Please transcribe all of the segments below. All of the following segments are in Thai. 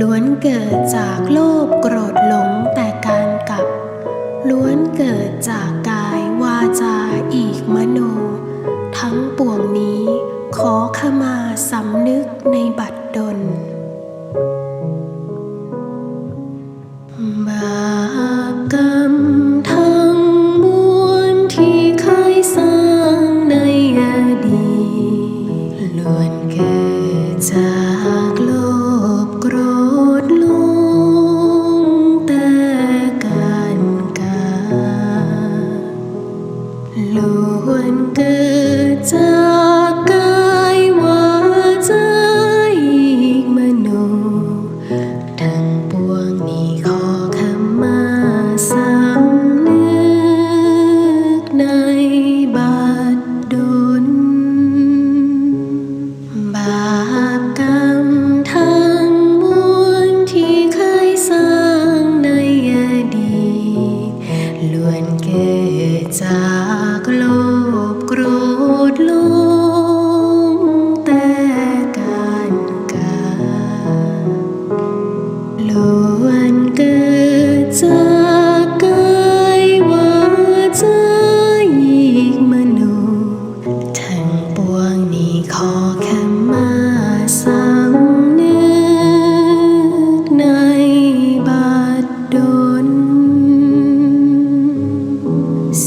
ล้วนเกิดจากโลภโกรธหลงแต่การกลับ ล้วนเกิดจากกายวาจาอีกมโน ทั้งปวงนี้ขอขมาสำนึกในบัดดน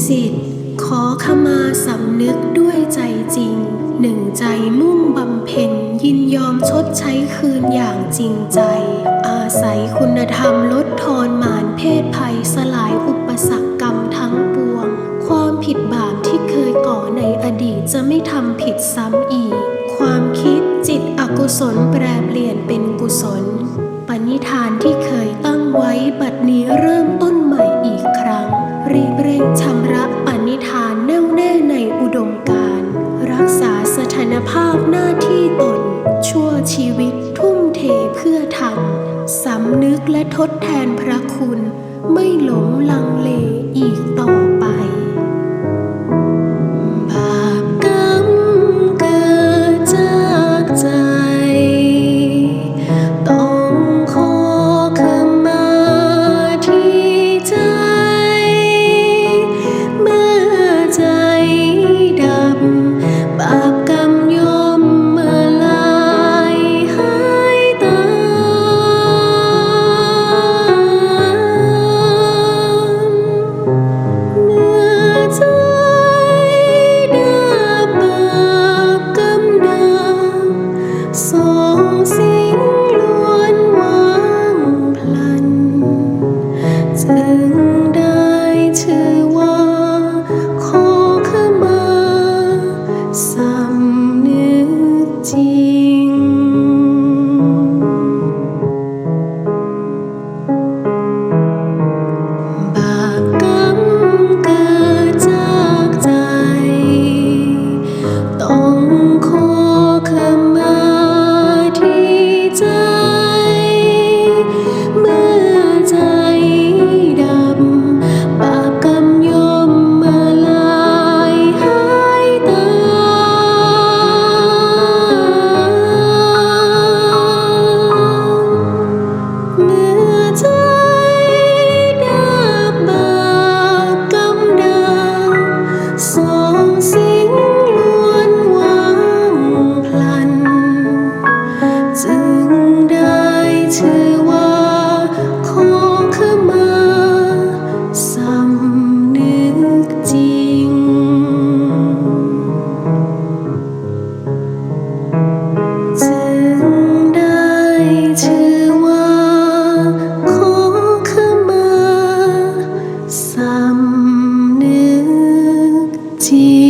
สิทธิ์ ขอขมาสำนึกด้วยใจจริง หนึ่งใจมุ่งบำเพ็ญยินยอมชดใช้คืนอย่างจริงใจ อาศัยคุณธรรมลดทอนมารเพศภัยสลายอุปสรรคกรรมทั้งปวง ความผิดบาปที่เคยก่อในอดีตจะไม่ทำผิดซ้ำอีก ความคิดจิตอกุศลแปรเปลี่ยนเป็นกุศล ปณิธานที่เคยตั้งไว้บัดนี้เริ่มต้น ชำระปณิธานแน่วแน่ในอุดมการ รักษาสถานภาพหน้าที่ตน ชั่วชีวิตทุ่มเทเพื่อทำสำนึกและทดแทนพระคุณ ไม่หลงลังเลอีกต่อไป see ti.